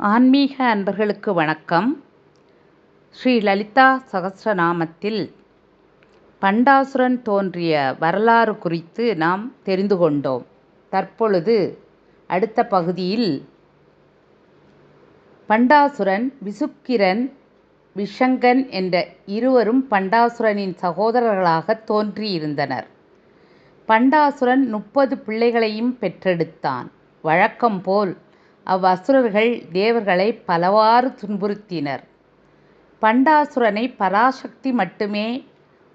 ஆன்மீக அன்பர்களுக்கு வணக்கம். ஸ்ரீ லலிதா சகசிரநாமத்தில் பண்டாசுரன் தோன்றிய வரலாறு குறித்து நாம் தெரிந்து கொண்டோம். தற்பொழுது அடுத்த பகுதியில் பண்டாசுரன் விசுக்கிரன் விஷங்கன் என்ற இருவரும் பண்டாசுரனின் சகோதரர்களாக தோன்றியிருந்தனர். பண்டாசுரன் முப்பது பிள்ளைகளையும் பெற்றெடுத்தான். வழக்கம்போல் அவ்வசுரர்கள் தேவர்களை பலவாறு துன்புறுத்தினர். பண்டாசுரனை பராசக்தி மட்டுமே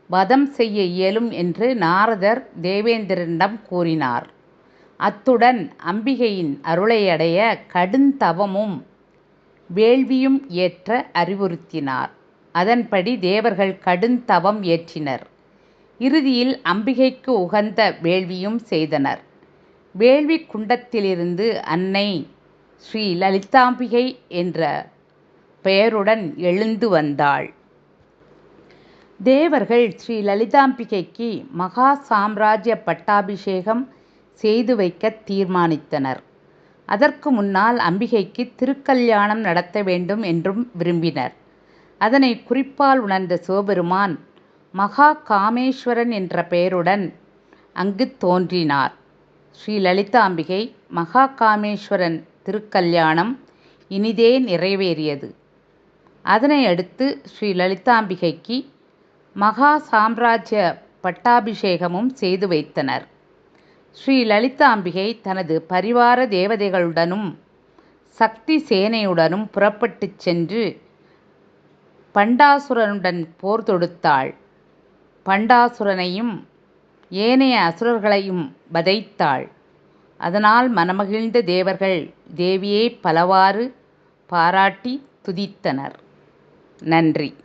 வதம் செய்ய இயலும் என்று நாரதர் தேவேந்திரனிடம் கூறினார். அத்துடன் அம்பிகையின் அருளை அடைய கடுந்தவமும் வேள்வியும் ஏற்ற அறிவுறுத்தினார். அதன்படி தேவர்கள் கடுந்தவம் ஏற்றினர். இறுதியில் அம்பிகைக்கு உகந்த வேள்வியும் செய்தனர். வேள்வி குண்டத்திலிருந்து அன்னை ஸ்ரீ லலிதாம்பிகை என்ற பெயருடன் எழுந்து வந்தாள். தேவர்கள் ஸ்ரீ லலிதாம்பிகைக்கு மகா சாம்ராஜ்ய பட்டாபிஷேகம் செய்து வைக்க தீர்மானித்தனர். அதற்கு முன்னால் அம்பிகைக்கு திருக்கல்யாணம் நடத்த வேண்டும் என்றும் விரும்பினர். அதனை குறிப்பால் உணர்ந்த சிவபெருமான் மகா காமேஸ்வரன் என்ற பெயருடன் அங்கு தோன்றினார். ஸ்ரீ லலிதாம்பிகை மகா காமேஸ்வரன் திருக்கல்யாணம் இனிதே நிறைவேறியது. அதனை அடுத்து ஸ்ரீ லலிதாம்பிகைக்கு மகா சாம்ராஜ்ய பட்டாபிஷேகமும் செய்து வைத்தனர். ஸ்ரீ லலிதாம்பிகை தனது பரிவார தேவதைகளுடனும் சக்தி சேனையுடனும் புறப்பட்டுச் சென்று பண்டாசுரனுடன் போர் தொடுத்தாள். பண்டாசுரனையும் ஏனைய அசுரர்களையும் வதைத்தாள். அதனால் மனமகிழ்ந்த தேவர்கள் தேவியை பலவாறு பாராட்டி துதித்தனர். நன்றி.